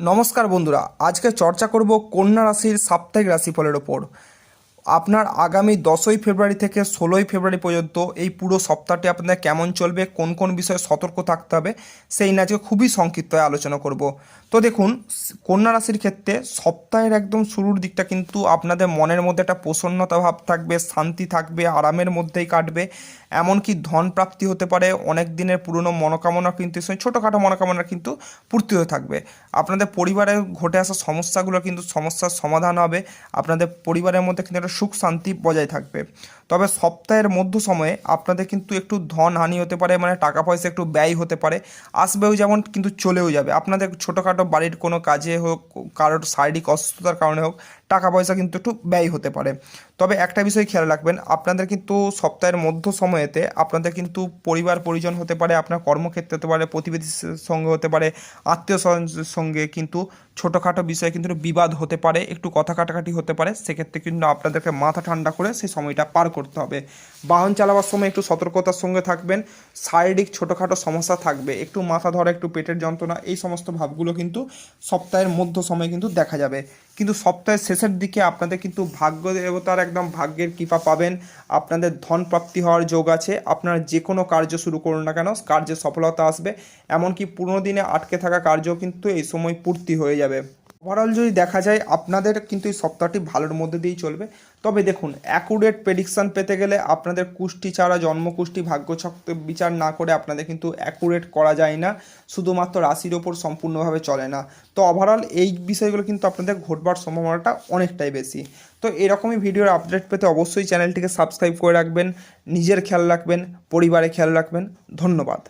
নমস্কার বন্ধুরা আজকে চর্চা করব কন্যা রাশির সাপ্তাহিক রাশিফলের ওপর। আপনার আগামী দশই ফেব্রুয়ারি থেকে ষোলোই ফেব্রুয়ারি পর্যন্ত এই পুরো সপ্তাহটি আপনাদের কেমন চলবে, কোন কোন বিষয়ে সতর্ক থাকতে হবে, সেই নিয়ে আজকে খুবই সংক্ষিপ্ত আলোচনা করব। তো দেখুন, কন্যা রাশির ক্ষেত্রে সপ্তাহের একদম শুরুর দিকটা কিন্তু আপনাদের মনের মধ্যে একটা প্রসন্নতা ভাব থাকবে, শান্তি থাকবে, আরামের মধ্যেই কাটবে। এমনকি ধন প্রাপ্তি হতে পারে, অনেক দিনের পুরনো মনোকামনা কিন্তু ছোটোখাটো মনোকামনা কিন্তু পূর্তি হয়ে থাকবে। আপনাদের পরিবারে ঘটে আসা সমস্যাগুলো কিন্তু সমস্যার সমাধান হবে। আপনাদের পরিবারের মধ্যে কিন্তু একটা সুখ শান্তি বজায় থাকবে। তবে সপ্তাহের মধ্য সময়ে আপনাদের কিন্তু একটু ধন হানি হতে পারে মানে টাকা পয়সা একটু ব্যয় হতে পারে। আসবেও যেমন, কিন্তু চলেও যাবে। আপনাদের ছোটোখাটো বাড়ির কোনো কাজে হোক, কারোর শারীরিক অসুস্থতার কারণে হোক টাকা পয়সা কিন্তু একটু ব্যয় হতে পারে। তবে একটা বিষয় খেয়াল রাখবেন, আপনাদের কিন্তু সপ্তাহের মধ্য সময়েতে আপনাদের কিন্তু পরিবার পরিজন হতে পারে, আপনার কর্মক্ষেত্রে হতে পারে প্রতিবেশীর সঙ্গে হতে পারে, আত্মীয় সঙ্গে কিন্তু ছোটোখাটো বিষয়ে কিন্তু বিবাদ হতে পারে, একটু কথা কাটাকাটি হতে পারে, সেক্ষেত্রে কিন্তু আপনাদেরকে মাথা ঠান্ডা করে সেই সময়টা পার করতে হবে। বাহন চালাবার সময় একটু সতর্কতার সঙ্গে থাকবেন, শারীরিক ছোটোখাটো সমস্যা থাকবে, একটু মাথা ধরা, একটু পেটের যন্ত্রণা, এই সমস্ত ভাবগুলো কিন্তু সপ্তাহের মধ্য সময়ে কিন্তু দেখা যাবে। কিন্তু সপ্তাহের শেষের দিকে আপনাদের কিন্তু ভাগ্য দেবতার একদম ভাগ্যের কৃপা পাবেন। আপনাদের ধন প্রাপ্তি হওয়ার যোগ আছে। আপনারা যে কোনো কার্য শুরু করুন না কেন, কার্যে সফলতা আসবে। এমনকি পুরনো দিনে আটকে থাকা কার্য কিন্তু এই সময় পূর্তি হয়ে যাবে। ওভারঅল যদি দেখা যায়, আপনাদের কিন্তু এই সপ্তাহটি ভালোর মধ্যে দিয়েই চলবে। তবে দেখুন অ্যাকুরেট প্রেডিকশান পেতে গেলে আপনাদের কুষ্টি ছাড়া, জন্মকুষ্টি ভাগ্যচক বিচার না করে আপনাদের কিন্তু অ্যাকুরেট করা যায় না। শুধুমাত্র রাশির ওপর সম্পূর্ণভাবে চলে না। তো ওভারঅল এই বিষয়গুলো কিন্তু আপনাদের ঘটবার সম্ভাবনাটা অনেকটাই বেশি। তো এরকমই ভিডিওর আপডেট পেতে অবশ্যই চ্যানেলটিকে সাবস্ক্রাইব করে রাখবেন। নিজের খেয়াল রাখবেন পরিবারে খেয়াল রাখবেন। ধন্যবাদ।